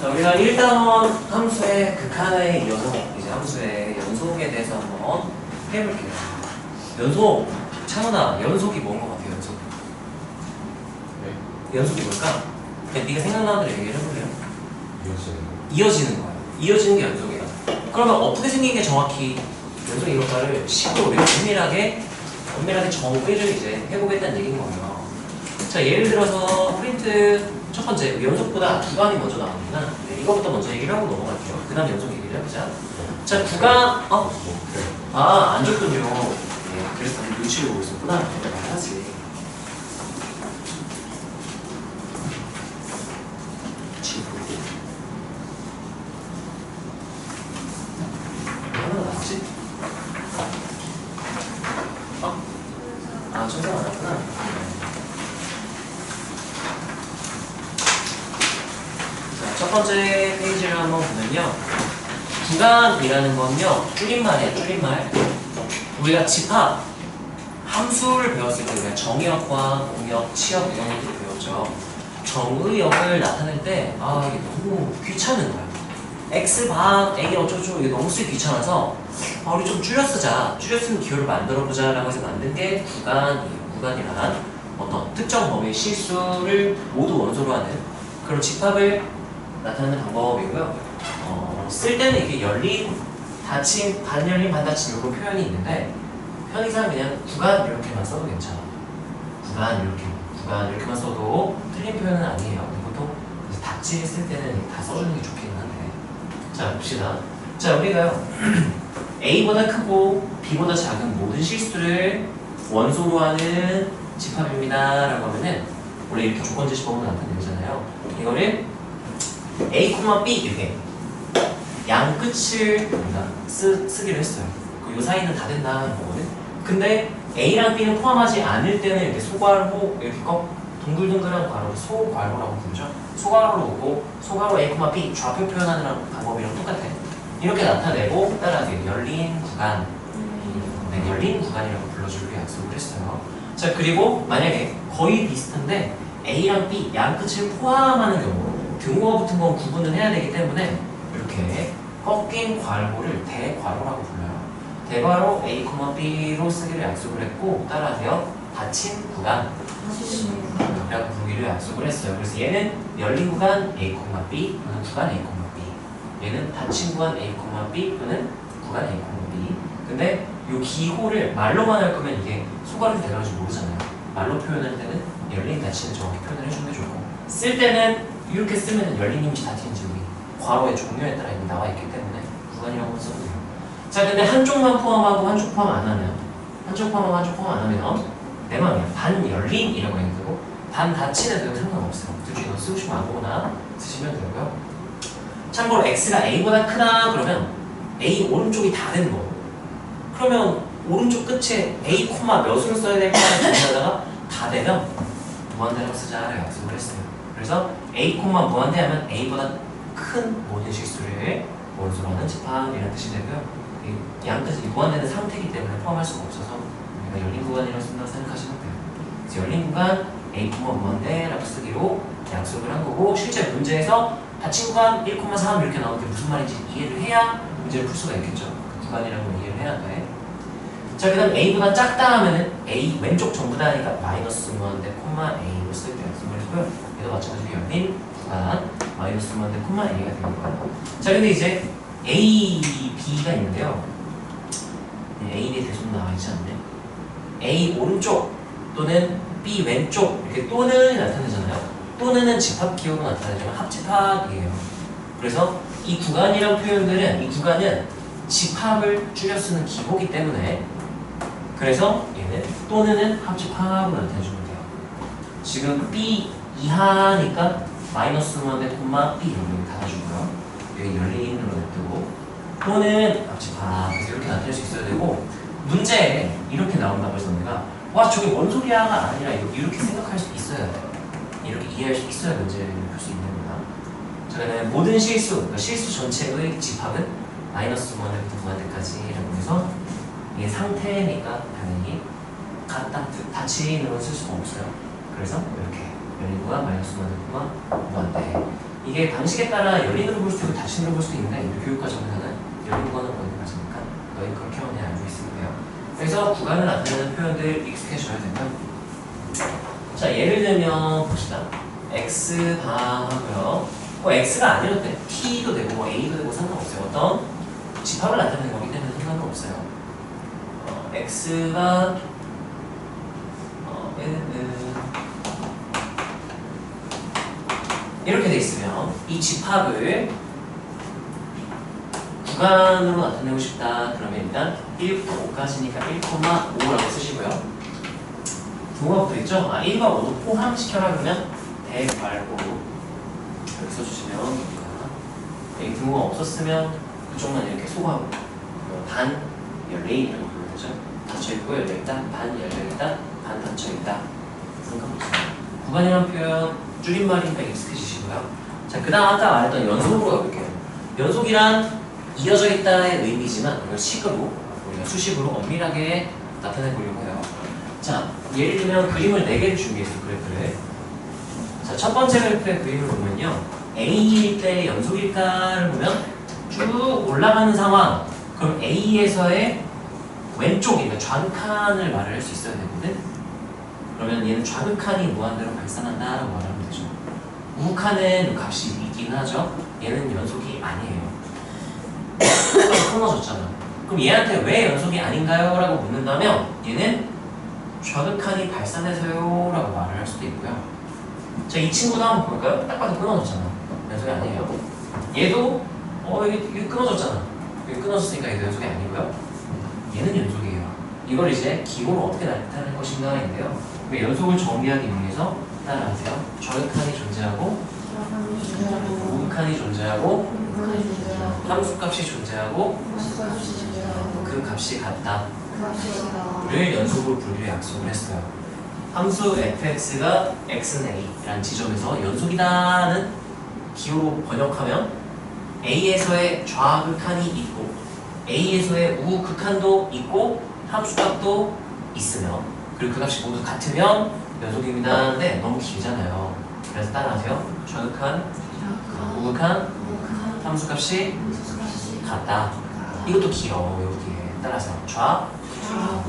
자, 우리가 1단원 함수의 극한에 이어서 이제 함수의 연속에 대해서 한번 해볼게요. 연속, 찬원아, 연속이 뭔 것 같아요, 연속? 네. 연속이 뭘까? 그냥 네가 생각나는 대로 얘기를 해볼래요? 이어지는 이어지는 거예요. 이어지는 게 연속이야. 그러면 어떻게 생긴 게 정확히 연속이 이럴까를 식으로 우리가 엄밀하게, 엄밀하게 정의를 이제 해보겠다는 얘기인 거예요. 자, 예를 들어서 프린트 첫 번째, 연속보다 구간이 먼저 나오니까 네, 이거부터 먼저 얘기를 하고 넘어갈게요. 그 다음 연속 얘기를 해보자. 자, 구간, 어? 네. 아, 안 줬군요. 네, 그래서 다들 눈치를 보고 있었구나. 내가 말하지. 눈치 보고. 하나 나왔지? 어? 아, 천사 안 왔구나. 자, 첫 번째 페이지를 한번 보면요. 구간이라는 건요, 줄임말이에요, 줄임말. 우리가 집합, 함수를 배웠을 때 우리가 정의역과 공역, 치역 이런 것들 배웠죠. 정의역을 나타낼 때, 아, 이게 너무 귀찮은 거야. X반, A 어쩌고 이게 너무 귀찮아서, 아, 우리 좀 줄여 쓰자. 줄여 쓰는 기호를 만들어 보자 라고 해서 만든 게 구간이에요. 구간이란 어떤 특정 범위의 실수를 모두 원소로 하는 그런 집합을 나타내는 방법이고요. 어, 쓸 때는 이게 열린, 닫힌, 반열린, 반닫힌 이런 표현이 있는데 편의상 그냥 구간 이렇게만 써도 괜찮아. 구간 이렇게, 구간 이렇게만 써도 틀린 표현은 아니에요. 보통 닫지 했을 때는 다 써주는 게 좋긴 한데. 자 봅시다. 자 우리가요 A보다 크고 B보다 작은 모든 실수를 원소로 하는 집합입니다 라고 하면은 원래 이렇게 조건 제시 법으로 나타내잖아요. 이거를 A, B 이렇게 양 끝을 우리가 쓰, 쓰기로 했어요. 그요 사이는 다 된다는 거거든. 근데 A랑 B는 포함하지 않을 때는 이렇게 소괄호 이렇게 꺾 동글동글한 괄호를 소괄호라고 부르죠. 소괄호로 보고 소괄호 A, B 좌표 표현하는 방법이랑 똑같아. 이렇게 나타내고 따라하게 열린 구간, 네, 열린 구간이라고 불러주기로 약속을 했어요. 자 그리고 만약에 거의 비슷한데 A랑 B 양 끝을 포함하는 경우 등호가 붙은 건 구분을 해야 되기 때문에 이렇게 꺾인 괄호를 대괄호라고 불러요. 대괄호 A, B로 쓰기로 약속을 했고 따라하세요. 닫힌 구간 라고 부르기로 약속을 했어요. 그래서 얘는 열린 구간 A, B 또는 구간 A, B 얘는 닫힌 구간 A, B 또는 구간 A, B 근데 이 기호를 말로만 할 거면 이게 소괄이 되는지 모르잖아요. 말로 표현할 때는 열린 닫히는 정확히 표현을 해주는 게 좋고 쓸 때는 이렇게 쓰면 열린인지 닫힌인지 여기 괄호의 종류에 따라 이미 나와 있기 때문에 구간이라고 써도 돼요. 자 근데 한쪽만 포함하고 한쪽 포함 안 하면 한쪽 포함하고 한쪽 포함 안 하면 내 맘이야. 반 열린 이라고 해도 되고 반 닫힌 해도 상관없어요. 둘 중에 너 쓰고 싶으면 아무거나 쓰시면 되고요. 참고로 x가 a보다 크다 그러면 a 오른쪽이 다 되는 거고 그러면 오른쪽 끝에 a 몇으로 써야 될까 고민하다가 다 되면 무한대라고 쓰자 라고 약속을 했어요. 그래서 a 무한대 하면 a보다 큰 모든 실수를 원소로 하는 집합이라는 뜻이 되고요. 이 양끝이 무한대는 상태이기 때문에 포함할 수가 없어서 우리가 열린 구간이라고 생각하시면 돼요. 그래서 열린 구간 a 무한대라고 쓰기로 약속을 한 거고 실제 문제에서 닫힌 구간 1,3 이렇게 나오는데 무슨 말인지 이해를 해야 문제를 풀 수가 있겠죠. 그 구간이라는 걸 이해를 해야 돼. 자, 그 다음 A보다 작다 하면은 A 왼쪽 전부 다 하니까 마이너스 무한대 콤마 A로 쓸때 약속을 했고요. 얘도 마찬가지로 열린 구간 마이너스 무한대 콤마 A가 되는 거예요. 자, 근데 이제 A, B가 있는데요. 네, A, B 대손 나와 있지 않네. A 오른쪽 또는 B 왼쪽 이렇게 또는 나타내잖아요. 또는은 집합 기호로 나타내지만 합집합이에요. 그래서 이 구간이란 표현들은 이 구간은 집합을 줄여 쓰는 기호기 때문에 그래서 얘는 또는은 합집합으로 나타내주면 돼요. 지금 B 이하니까 마이너스 무한대 콤마 B 이렇게 닫아주고요. 여기 열린으로 냅두고 또는 합집합 그래서 이렇게 나타낼 수 있어야 되고 문제에 이렇게 나온다고 해서 내가 와 저게 뭔 소리야가 아니라 이렇게 생각할 수 있어야 돼. 이렇게 이해할 수 있어야 문제를 풀 수 있는 거다. 자, 그다음에 모든 실수, 그러니까 실수 전체의 집합은 마이너스 무한대부터 무한대까지라고 해서 이게 상태니까 당연히 갖다 닫힌으로 쓸 수가 없어요. 그래서 이렇게 열린 구간 마이너스 무한대 구간 무한대 이게 방식에 따라 열린으로 볼 수도 있고 닫힌으로 볼 수도 있는데 우리 교육 과정에서는 열린 거는 보는 과정이니까 너희 그렇게만 그냥 알고 있으면 돼요. 그래서 구간을 나타내는 표현들 익숙해져야 되면 자 예를 들면 봅시다. x 바 하고요. 뭐 x가 아니어도 돼. t도 되고 뭐 a도 되고 상관없어요. 어떤 집합을 나타내는 거기 때문에 상관은 없어요. 어, x가 어, 얘는 이렇게 돼 있으면 이 집합을 구간으로 나타내고 싶다. 그러면 일단 1,5까지니까 1,5라고 쓰시고요. 부호가 붙어있죠? 아, 1과 5도 포함시켜라 그러면 대 말고 여기 써주시면 됩니다. 여기 부호가 없었으면 그쪽만 이렇게 소거하고 어, 반 열레인이라고 부르면 되죠? 닫혀있고 열려있다, 반 열려있다, 반 닫혀있다 상관없어요. 구간이라는 표현 줄임말이니까 익숙해지시고요. 자, 그 다음 아까 말했던 연속으로 가볼게요. 연속이란 이어져 있다의 의미지만 이걸 식으로 우리가 수식으로 엄밀하게 나타내 보려고 해요. 자, 예를 들면 그림을 4개를 준비했어, 그래프를. 자, 첫 번째 그래프의 그림을 보면요. A일 때 연속일까를 보면 쭉 올라가는 상황. 그럼 A에서의 왼쪽, 그러니까 좌극한을 말을 할 수 있어야 되거든. 그러면 얘는 좌극한이 무한대로 발산한다라고 말하면 되죠. 우극한은 값이 있긴 하죠. 얘는 연속이 아니에요. 끊어졌잖아. 그럼 얘한테 왜 연속이 아닌가요? 라고 묻는다면 얘는 좌극한이 발산해서요 라고 말을 할 수도 있고요. 자, 이 친구도 한번 볼까요? 딱 봐도 끊어졌잖아. 연속이 아니에요. 얘도 어, 이게, 이게 끊어졌잖아. 이게 끊어졌으니까 얘도 연속이 아니고요. 얘는 연속이에요. 이걸 이제 기호로 어떻게 나타낼 것인가인데요. 그 연속을 정리하기 위해서 따라하세요. 좌극한이 존재하고 우극한이 존재하고 함수값이 존재하고 그 값이 같다 를 연속으로 분류해 약속을 했어요. 함수 fx가 x는 a라는 지점에서 연속이다는 기호로 번역하면 a에서의 좌극한이 있고 a에서의 우극한도 있고 함수값도 있으면 그리고 그 값이 모두 같으면 연속입니다. 근데 너무 길잖아요. 그래서 따라하세요. 좌극한, 우극한, 함수값이 같다. 이것도 길어. 여기에 따라서 좌,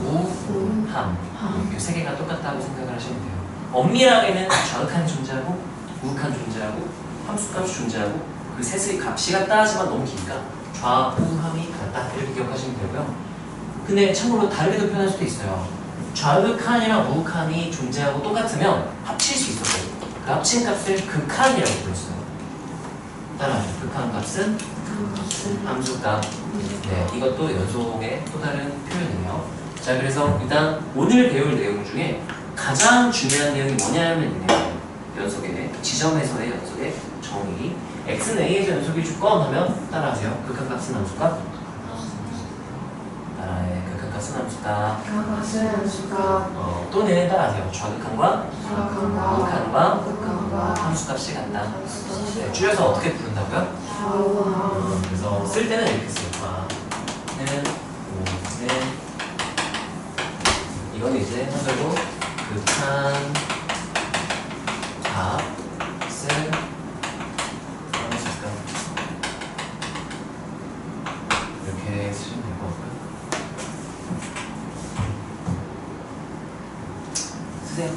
우, 함. 이 세 개가 똑같다고 생각을 하시면 돼요. 엄밀하게는 좌극한이 존재하고 우극한 존재하고 함수값이 존재하고 그 셋의 값이 같다 하지만 너무 기니까 좌, 우, 함이 같다 이렇게 기억하시면 되고요. 근데 참고로 다르게도 표현할 수도 있어요. 좌극한이랑 우극한이 존재하고 똑같으면 합칠 수 있었어요. 그 합친 값을 극한이라고 불렀어요. 따라하죠. 극한 값은 함수값. 네, 이것도 연속의 또 다른 표현이에요. 자, 그래서 일단 오늘 배울 내용 중에 가장 중요한 내용이 뭐냐면. 연속의 지점에서의 연속의 정의. x는 a에서 연속이 주건 하면 따라하세요. 극한 값은 함수값. 함수값. 어, 또는 따라하세요. 좌극한과 우극한과 함수값이 같다. 네, 줄여서 어떻게 부른다고요? 어, 그래서 쓸 때는 이렇게 써요. 는, 오는 이건 이제 한글로 극한 값을 함수값 이렇게 쓰시면 될 것 같고요. 쓰세요.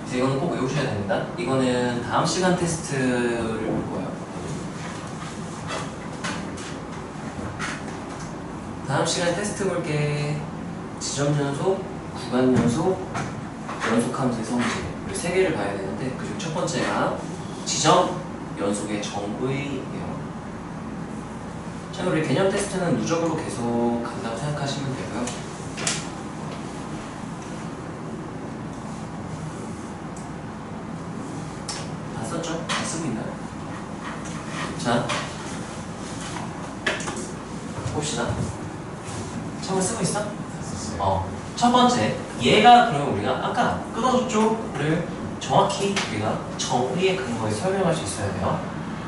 그래서 이거는 꼭 외우셔야 됩니다. 이거는 다음 시간 테스트를 볼 거예요. 다음 시간 테스트 볼게 지점 연속, 구간 연속, 연속 함수의 성질 우리 세 개를 봐야 되는데 그중 첫 번째가 지점 연속의 정의예요. 자, 우리 개념 테스트는 누적으로 계속 간다고 생각하시면 되고요. 다 썼죠? 다 쓰고 있나요? 자, 봅시다. 처음 쓰고 있어? 어. 첫 번째, 얘가 그러면 우리가 아까 끊어줬죠를 정확히 우리가 정의의 근거에 설명할 수 있어야 돼요.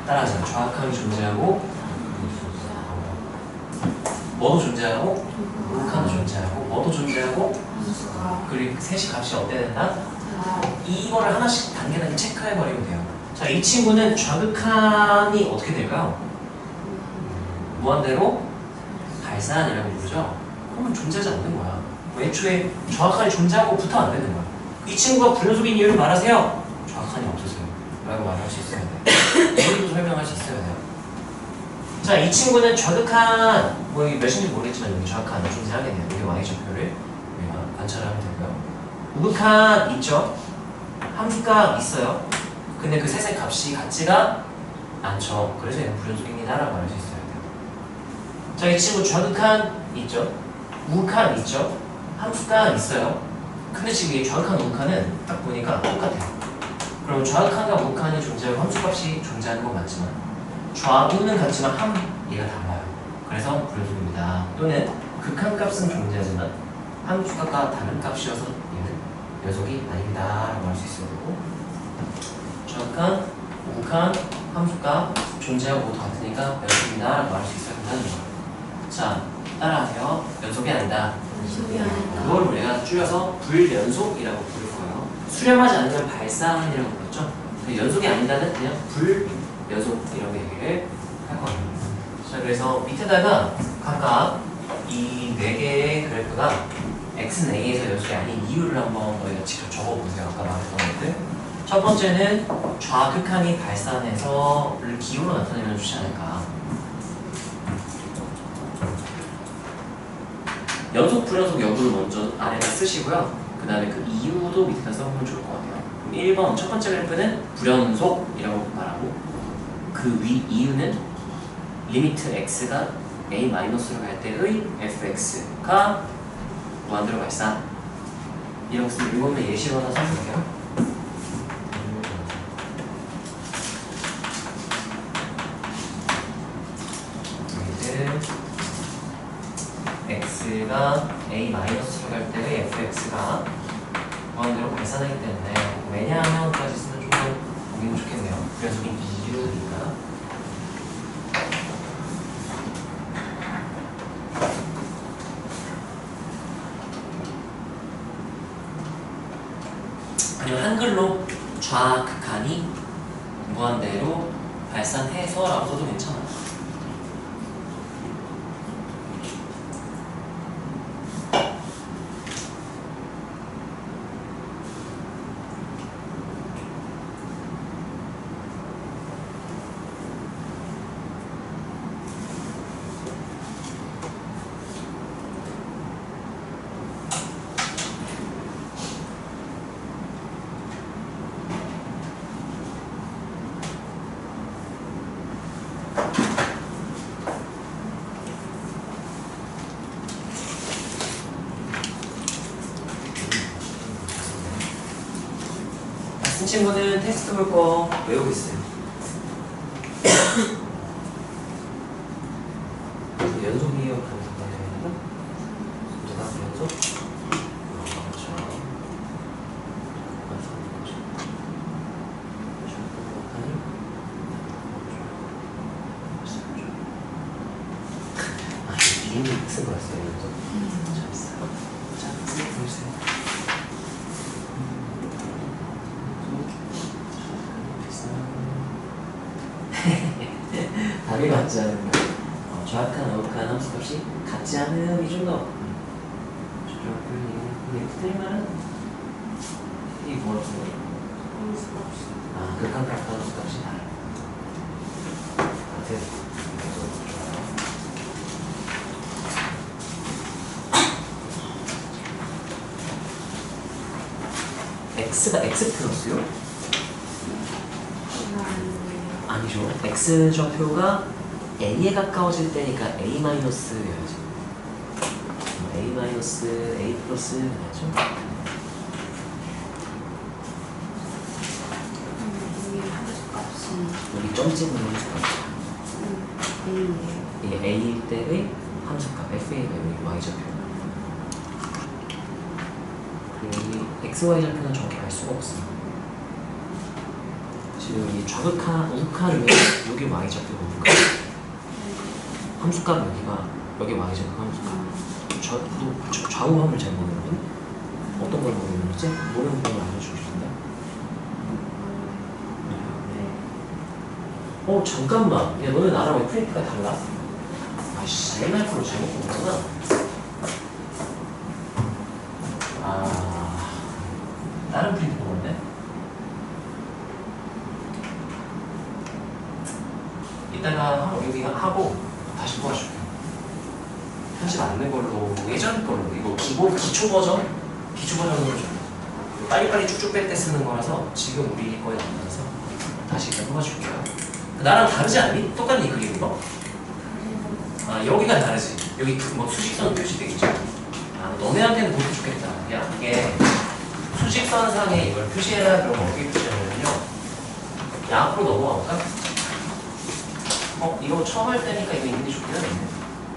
따라서 정확하게 존재하고 뭐도 존재하고 우칸도 존재하고 뭐도 존재하고 그리고 그 셋이 값이 어때야 된다? 이거를 하나씩 단계단계 체크해버리면 돼요. 자, 이 친구는 좌극한이 어떻게 될까요? 무한대로 발산이라고 부르죠. 그러면 존재하지 않는 거야. 뭐 애초에 좌극한이 존재하고부터 안 되는 거야. 이 친구가 불연속인 이유를 말하세요. 없으세요. 라고 말할 수 있어야 돼. 여기도 설명할 수 있어야 돼요. 자, 이 친구는 좌극한, 뭐 이게 몇인지 모르겠지만 여기 좌극한이 존재하게 돼요. 여기 y좌표를 우리가 관찰하면 되고요. 우극한 있죠? 함수값 있어요. 근데 그 셋의 값이 같지가 않죠. 그래서 얘는 불연속입니다 라고 말할 수 있어야 돼요. 자, 이 친구 좌극한 있죠? 우극한 있죠? 함수값 있어요. 근데 지금 이 좌극한 우극한은 딱 보니까 똑같아요. 그럼 좌극한과 우극한이 존재하고 함수값이 존재하는 건 맞지만 좌우는 같지만 함 얘가 달라요. 그래서 불연속입니다. 또는 극한 값은 존재하지만 함수값과 다른 값이어서 얘는 연속이 아닙니다 라고 할 수 있어야 되고 좌극한, 우극한, 함수값 존재하고 모두 같으니까 연속입니다라고 할 수 있어야 된다는 거예요. 자, 따라하세요. 연속이 아니다. 그걸 우리가 줄여서 불연속이라고. 수렴하지 않으면 발산이라고 불렀죠. 그 연속이 아니다는 그냥 불연속이라고 얘기를 할 거예요. 자, 그래서 밑에다가 각각 이 네 개의 그래프가 x는 a에서 연속이 아닌 이유를 한번 너희가 직접 적어보세요. 아까 말했던 것들. 첫 번째는 좌극한이 발산해서 기호로 나타내면 좋지 않을까. 연속 불연속 여부를 먼저 아래다 쓰시고요. 그 다음에 그 이유도 밑에다 써보면 좋을 것 같아요. 그럼 1번 첫 번째 그래프는 불연속이라고 말하고 그 위 이유는 리미트 x가 a 마이너스로 갈 때의 fx가 무한대로 발산 이라고 쓰면 이거는 예시로 하나 써볼게요. 여기는 x가 a 마이너스로 갈 때의 fx가 무한대로 발산하기 때문에 왜냐하면까지 쓰면 좀 더 보기는 좋겠네요. 그래서 이 이유니까. 아니면 한글로 좌극한이 무한대로 발산해서 라고 써도 괜찮아요. 쓴 친구는 테스트 볼 거 외우고 있어요. 반복이에요? 누가 연속? 어, 그렇죠. 아, 이게 비행기 쓴 거였어요, 연속. 잘했어요. 자, 보세요. 답이 맞지 않은 거. 어, 정확한 어묵한 함수 값이 같지 않음이 좀 더. 이게 틀리면 이 뭐라고 써요? 아, 극한값과 달라. 같은. 그래서 좋아요. x가 x 플러스요? 아니죠. x 좌표가 a에 가까워질 때니까 a 마이너스여야죠. a 마이너스 a 플러스 해야죠. 여기 점 찍은 함수값. 이게 a일 때의 함수값 f의 여기 y 좌표. 이 XY 좌표는 정확히 알 수가 없어. 지금 이 좌극한, 우극한이면 여기 Y 좌표가 우극한. 함수값 여기가 여기 Y 좌표가 함수값. 좌, 너 좌- 좌우 함을 잘 모르거든? 어떤 걸 모르는지 모르는 걸 알려주고 싶은데. 어 잠깐만. 야 너네 나랑 왜 프린트가 달라? 아씨 옛날 거로 잘못 본 거구나. 아 다른 프린트 보는데? 이따가 하고 여기 하고 다시 도와줄게. 편집 안 된 걸로 예전 걸로 이거 기본 기초 버전 기초 버전으로 좀 빨리빨리 쭉쭉 뺄 때 쓰는 거라서 지금 우리 거에 안 맞아서 다시 이따 도와줄게요. 나랑 다르지 않니? 똑같니 그리는 거? 아 여기가 다르지. 여기 그뭐 수직선 표시돼 있죠. 아 너네한테는 보기 좋겠다. 야 이게 수직선상에 이걸 표시해라 그러면 어떻게 표시하냐면요. 야 앞으로 넘어가 볼까? 어 이거 처음 할 때니까 이거 있는 게 좋긴 하겠네.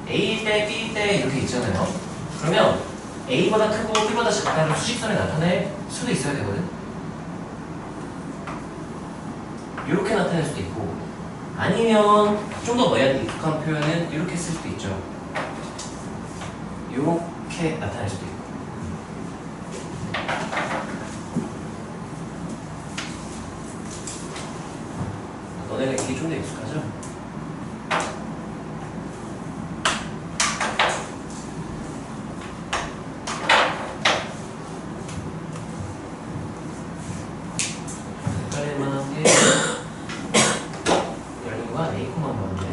A 대 B 대 이렇게 있잖아요. 그러면 A보다 크고 B보다 작다를 수직선에 나타낼 수도 있어야 되거든. 이렇게 나타낼 수도 있고 아니면 좀더 너희한테 익숙한 표현은 이렇게 쓸 수도 있죠. 이렇게 나타낼 수도 있고. 너네가 이게 좀 더 익숙하죠? 헷갈릴 만한 게 열린과 에이코만 보는데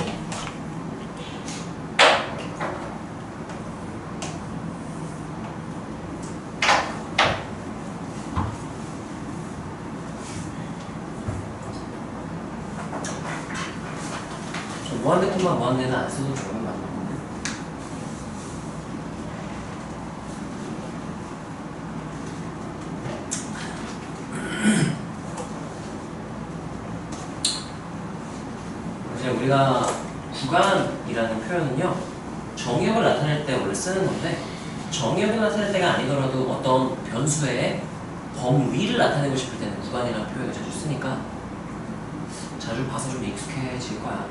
저 무한대콤만 무한대는 안 써도 좋은 거 같은데 이제 우리가 구간이라는 표현은요 정역을 나타낼 때 원래 쓰는 건데 정역을 나타낼 때가 아니더라도 어떤 변수의 범위를 나타내고 싶을 때는 구간이라는 표현을 자주 쓰니까 자주 봐서 좀 익숙해질 거야.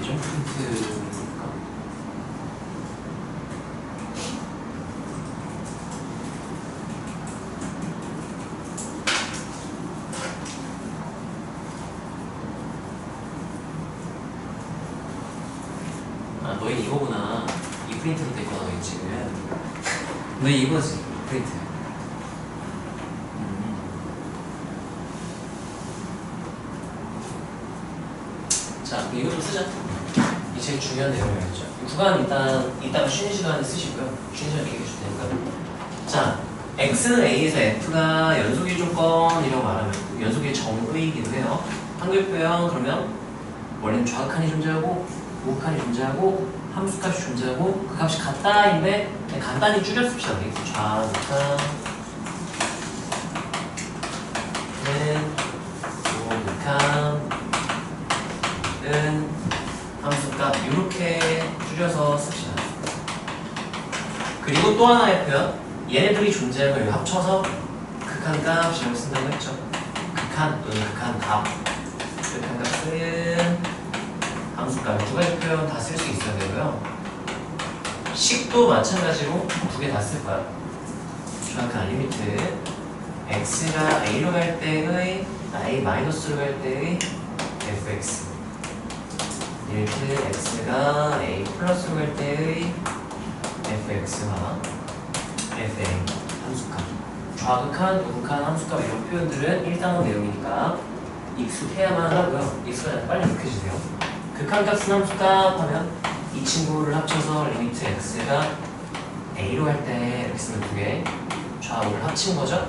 예전 프린트니까 아 너희 이거구나 이 프린트로 돼 있구나 너희 지금 너희 이거지? 프린트 음. 자 이거 좀 쓰자. 이 제일 중요한 내용이었죠. 이 구간 일단 이따가 쉬는 시간에 쓰시고요. 쉬는 시간에 얘기해 줄 테니까. 자 x는 a에서 f가 연속의 조건이라고 말하면 연속의 정의이기도 해요. 한글 표현 그러면 원래는 좌극한이 존재하고 우극한이 존재하고 함수값이 존재하고 그 값이 같다인데 간단히 줄였습시다 우리 좌극한 는 우극한 은 함수값 이렇게 줄여서 씁시다. 그리고 또 하나의 표현 얘네들이 존재하는 걸 합쳐서 극한값이라고 쓴다고 했죠. 극한 또는 극한값 극한값은 함수값 두 가지 표현 다 쓸 수 있어야 되고요. 식도 마찬가지로 두 개 다 쓸 거야. 정확한 리미트. x가 a로 갈 때의 아, a 마이너스로 갈 때의 fx. 리미트 x가 a 플러스로 갈 때의 fx와 fa 함수값. 좌극한, 우극한 함수값 이런 표현들은 일단은 내용이니까 익숙해야만 하고요. 익숙하지 빨리 익혀주세요 극한값은 함수값 하면 이 친구를 합쳐서 리미트 x가 a로 갈때 이렇게 쓰면 두개 좌우를 합친 거죠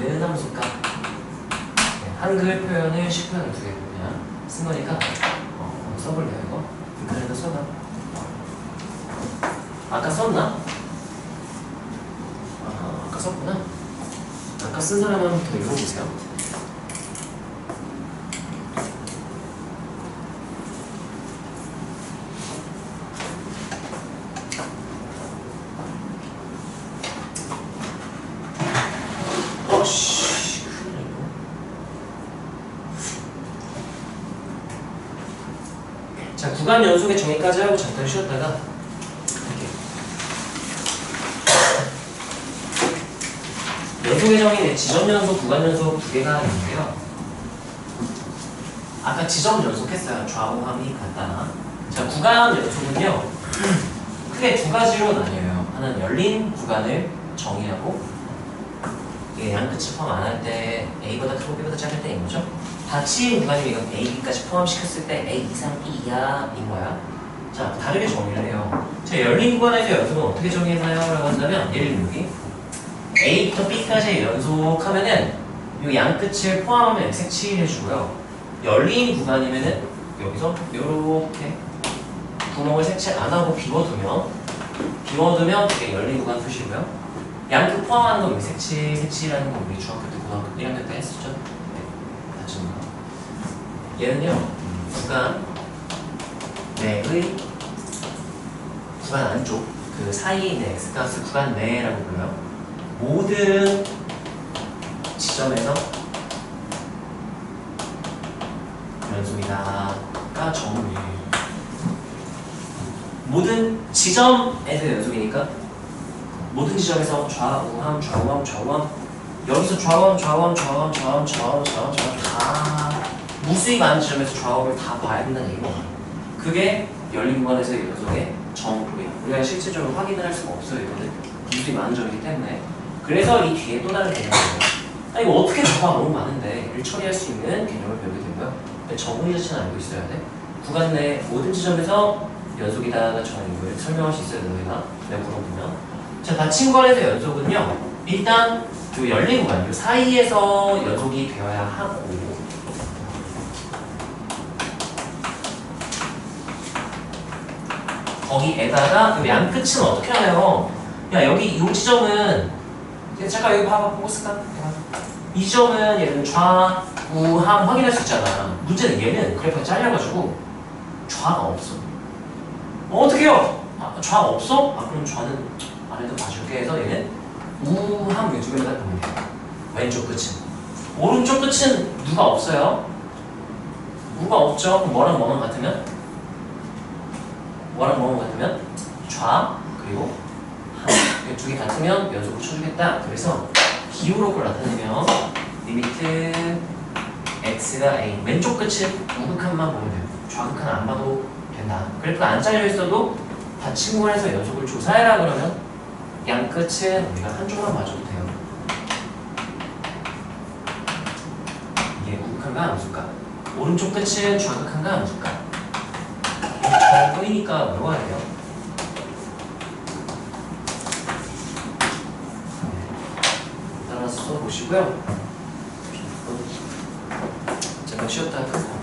는 함수값 네, 한글 표현을 식표현을 두개 그냥 쓴 거니까 어, 써볼래요 이거? 극한에다 써봐 아까 썼나? 아, 아까 썼구나. 아까 쓴 사람 한번 더 읽어보세요. 자, 구간 연속의 정의까지 하고 잠깐 쉬었다가 연속의 정의는 지점 연속, 구간 연속 두 개가 있는데요. 아까 지점 연속 했어요. 좌우함이 같다. 자, 구간 연속은요. 크게 두 가지로 나뉘어요. 하나는 열린 구간을 정의하고 이게 양끝을 포함 안 할 때 A보다 크고 B보다 작을 때인 거죠. 닫힌 구간이면 이건 A, B까지 포함시켰을 때 A 이상 B 이하인 거야. 자, 다르게 정의를 해요. 자, 열린 구간에서 연속은 어떻게 정의하나요? 라고 한다면 예를 들면 여기 A부터 B까지 연속하면은 이 양끝을 포함하면 X 색칠해 주고요. 열린 구간이면은 여기서 이렇게 구멍을 색칠 안 하고 비워두면 비워두면 이게 열린 구간 표시고요. 양끝 포함하는 거 여기 색칠 색칠하는 거 우리 중학교 때 고등학교 1학년 때 했었죠. 네. 얘는요 구간 내의 구간 안쪽 그 사이에 있는 x 값을 구간 내라고 불러요. 모든 지점에서 연속이다가 정의예요. 모든 지점에서 연속이니까 모든 지점에서 좌우함, 좌우함, 좌우함 여기서 좌우함, 좌우함, 좌우함, 좌우함, 좌우함, 좌우함, 좌우함 다 무수히 많은 지점에서 좌우를 다 봐야 된다는 얘기고 그게 열린 구간에서의 연속의 정의예요. 우리가 실질적으로 확인을 할 수가 없어요. 이거는 무수히 많은 점이기 때문에 그래서 이 뒤에 또 다른 개념이에요. 아 이거 어떻게 접가 너무 많은데 일 처리할 수 있는 개념을 배우게 되고요. 정의 자체는 알고 있어야 돼. 구간 내 모든 지점에서 연속이다가 거예요. 설명할 수 있어요, 너희가. 내가 물어보면. 자, 닫힌 거에서 연속은요. 일단 요 열린 구간, 요 사이에서 연속이 되어야 하고 거기에다가 그 양끝은 어떻게 하나요? 야 여기 요 지점은 잠깐 여기 봐봐 보고 쓸까? 이 지점은 얘는 좌우함 확인할 수 있잖아. 문제는 얘는 그래프가 잘려가지고 좌가 없어. 어, 어떻게요? 아, 좌가 없어? 아 그럼 좌는 안에도 봐줄게 해서 얘는 우함 왼쪽에다 보면 돼요. 왼쪽 끝은. 오른쪽 끝은 누가 없어요? 우가 없죠? 뭐랑 뭐만 같으면? 뭐랑 뭐만 같으면? 좌 그리고 함. 두개 같으면 연속으로 쳐주겠다. 그래서 기울어를 나타내면 리미트 x가 a 왼쪽 끝은 우극한만 보면 돼요. 좌극한 안 봐도 된다. 그래프가 안 잘려 있어도 닫힌 구간에서 연속을 조사해라 그러면 양 끝은 우리가 한쪽만 봐줘도 돼요. 이게 우극한가 암수가? 오른쪽 끝은 좌극한가 암수가? 잘 보이니까 외워야 돼요. 따라서 써보시고요. 잠깐 쉬었다가 끊고 갑시다.